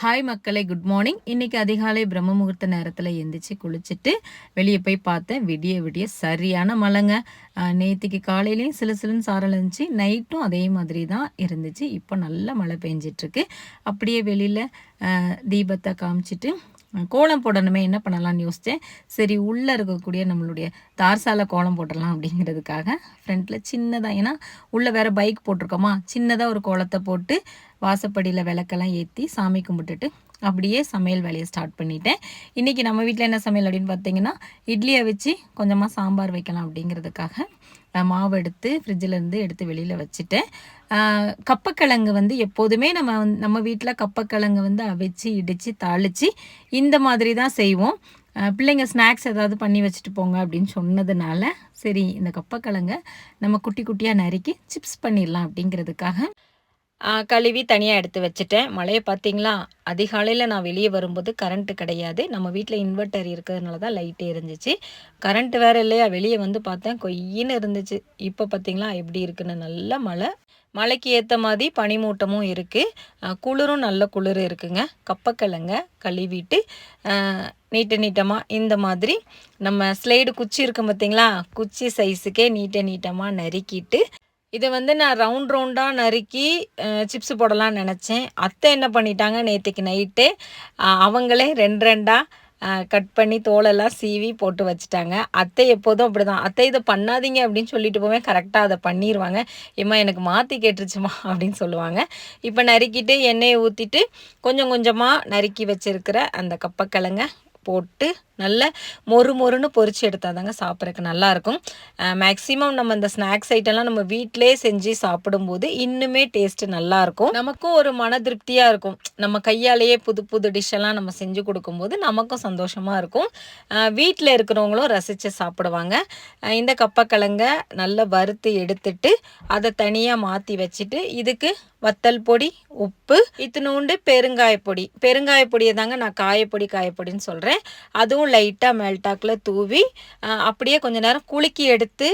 Hi மக்களே good morning இன்றைக்கி அதிகாலை பிரம்ம முகூர்த்த நேரத்தில் எந்திரிச்சு குளிச்சுட்டு வெளியே போய் பார்த்தேன். விடிய விடிய சரியான மழைங்க. நேற்றுக்கு காலையிலையும் சிலு சிலுன்னு சாரல் இருந்துச்சு. நைட்டும் அதே மாதிரி தான் இருந்துச்சு. இப்போ நல்ல மழை பெஞ்சிட்ருக்கு அப்படியே வெளியில் தீபத்தை காமிச்சிட்டு கோலம் போடணுமே என்ன பண்ணலாம்னு யோசித்தேன் சரி உள்ளே இருக்கக்கூடிய நம்மளுடைய தார்சால கோலம் போடலாம் அப்படிங்கிறதுக்காக ஃப்ரண்ட்டில் சின்னதாக ஏன்னா உள்ளே வேறு பைக் போட்டிருக்கோமா சின்னதாக ஒரு கோலத்தை போட்டு வாசப்படியில் விளக்கெல்லாம் ஏற்றி சாமி கும்பிட்டுட்டு அப்படியே சமையல் வேலையை ஸ்டார்ட் பண்ணிட்டேன். இன்றைக்கி நம்ம வீட்டில் என்ன சமையல் அப்படின்னு பார்த்தீங்கன்னா இட்லியை வச்சு கொஞ்சமாக சாம்பார் வைக்கலாம் அப்படிங்கிறதுக்காக மாவு எடுத்து ஃப்ரிட்ஜிலேருந்து எடுத்து வெளியில் வச்சுட்டேன். கப்பக்கிழங்கு வந்து எப்போதுமே நம்ம நம்ம வீட்டில் கப்பக்கிழங்கு வந்து அவிச்சு இடித்து தாளித்து இந்த மாதிரி தான் செய்வோம். பிள்ளைங்க ஸ்நாக்ஸ் ஏதாவது பண்ணி வச்சுட்டு போங்க அப்படின்னு சொன்னதுனால சரி இந்த கப்பக்கிழங்கை நம்ம குட்டி குட்டியாக நறுக்கி சிப்ஸ் பண்ணிடலாம் அப்படிங்கிறதுக்காக. கழுவி தனியாக எடுத்து வச்சுட்டேன். மழையை பார்த்தீங்களா? அதிகாலையில் நான் வெளியே வரும்போது கரண்ட்டு கிடையாது. நம்ம வீட்டில் இன்வெர்ட்டர் இருக்கிறதுனால தான் லைட்டே இருந்துச்சு. கரண்ட்டு வேறு இல்லையா? வெளியே வந்து பார்த்தேன். கொய்யின்னு இருந்துச்சு. இப்போ பார்த்தீங்களா? எப்படி இருக்குன்னு? நல்ல மழை. மழைக்கு ஏற்ற மாதிரி பனிமூட்டமும் இருக்குது குளிரும் நல்ல குளிர் இருக்குங்க. கப்பக்கிழங்க கழுவிட்டு நீட்ட நீட்டமாக இந்த மாதிரி நம்ம ஸ்லைடு குச்சி இருக்கும் பார்த்தீங்களா? குச்சி சைஸுக்கே நீட்ட நீட்டமாக நறுக்கிட்டு இதை வந்து நான் ரவுண்ட் ரவுண்டாக நறுக்கி சிப்ஸ் போடலான்னு நினச்சேன். அத்தை என்ன பண்ணிட்டாங்க நேற்றுக்கு நைட்டு அவங்களே ரெண்டு ரெண்டாக கட் பண்ணி தோலெல்லாம் சீவி போட்டு வச்சுட்டாங்க. அத்தை எப்போதும் அப்படி தான் அத்தை இதை பண்ணாதீங்க அப்படின்னு சொல்லிட்டு போவேன். கரெக்டாக அதை பண்ணிடுவாங்க ஏம்மா எனக்கு மாற்றி கேட்டுருச்சுமா அப்படின்னு சொல்லுவாங்க. இப்போ நறுக்கிட்டு எண்ணெயை ஊற்றிட்டு கொஞ்சம் கொஞ்சமாக நறுக்கி வச்சுருக்கிற அந்த கப்பக்கிழங்க போட்டு நல்ல மொறு மொறுன்னு பொறிச்சு எடுத்தால் தாங்க சாப்பிட்றதுக்கு நல்லாயிருக்கும். மேக்ஸிமம் நம்ம இந்த ஸ்நாக்ஸ் ஐட்டம்லாம் நம்ம வீட்டிலே செஞ்சு சாப்பிடும்போது இன்னுமே டேஸ்ட்டு நல்லாயிருக்கும். நமக்கும் ஒரு மன திருப்தியாக இருக்கும். நம்ம கையாலேயே புது புது டிஷ்ஷெல்லாம் நம்ம செஞ்சு கொடுக்கும்போது நமக்கும் சந்தோஷமாக இருக்கும். வீட்டில் இருக்கிறவங்களும் ரசித்து சாப்பிடுவாங்க. இந்த கப்பக்கிழங்க நல்லா வறுத்து எடுத்துட்டு அதை தனியாக மாற்றி வச்சுட்டு இதுக்கு வத்தல் பொடி உப்பு இத்தினூண்டு பெருங்காய பொடி பெருங்காய பொடியை தாங்க நான் காயப்பொடி காயப்பொடின்னு சொல்கிறேன் அதுவும் அதுவும் லைட்டாக மெல்டாக்கில் தூவி அப்படியே கொஞ்ச நேரம் குலுக்கி எடுத்து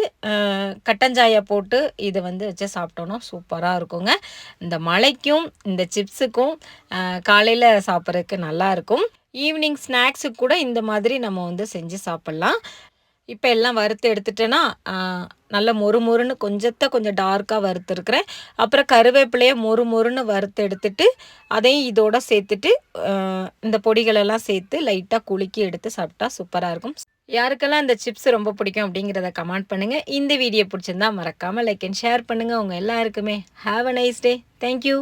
கட்டஞ்சாயை போட்டு இதை வந்து வச்சு சாப்பிட்டோன்னா சூப்பராக இருக்குங்க. இந்த மழைக்கும் இந்த சிப்ஸுக்கும் காலையில் சாப்பிட்றதுக்கு நல்லாயிருக்கும் ஈவினிங் ஸ்நாக்ஸுக்கு கூட இந்த மாதிரி நம்ம வந்து செஞ்சு சாப்பிட்லாம். இப்போ எல்லாம் வறுத்து எடுத்துட்டேன்னா நல்ல மொறு மொறுன்னு கொஞ்சத்தை கொஞ்சம் டார்க்காக வறுத்துருக்குறேன். அப்புறம் கருவேப்பிலையை மொறு மொறுன்னு வறுத்து எடுத்துட்டு அதையும் இதோட சேர்த்துட்டு இந்த பொடிகளெல்லாம் சேர்த்து லைட்டாக குலுக்கி எடுத்து சாப்பிட்டா சூப்பராக இருக்கும். யாருக்கெல்லாம் இந்த சிப்ஸ் ரொம்ப பிடிக்கும் அப்படிங்கிறத கமெண்ட் பண்ணுங்கள் இந்த வீடியோ பிடிச்சிருந்தா மறக்காமல் லைக் அண்ட் ஷேர் பண்ணுங்கள் உங்கள் எல்லாருக்குமே. Have a nice day thank you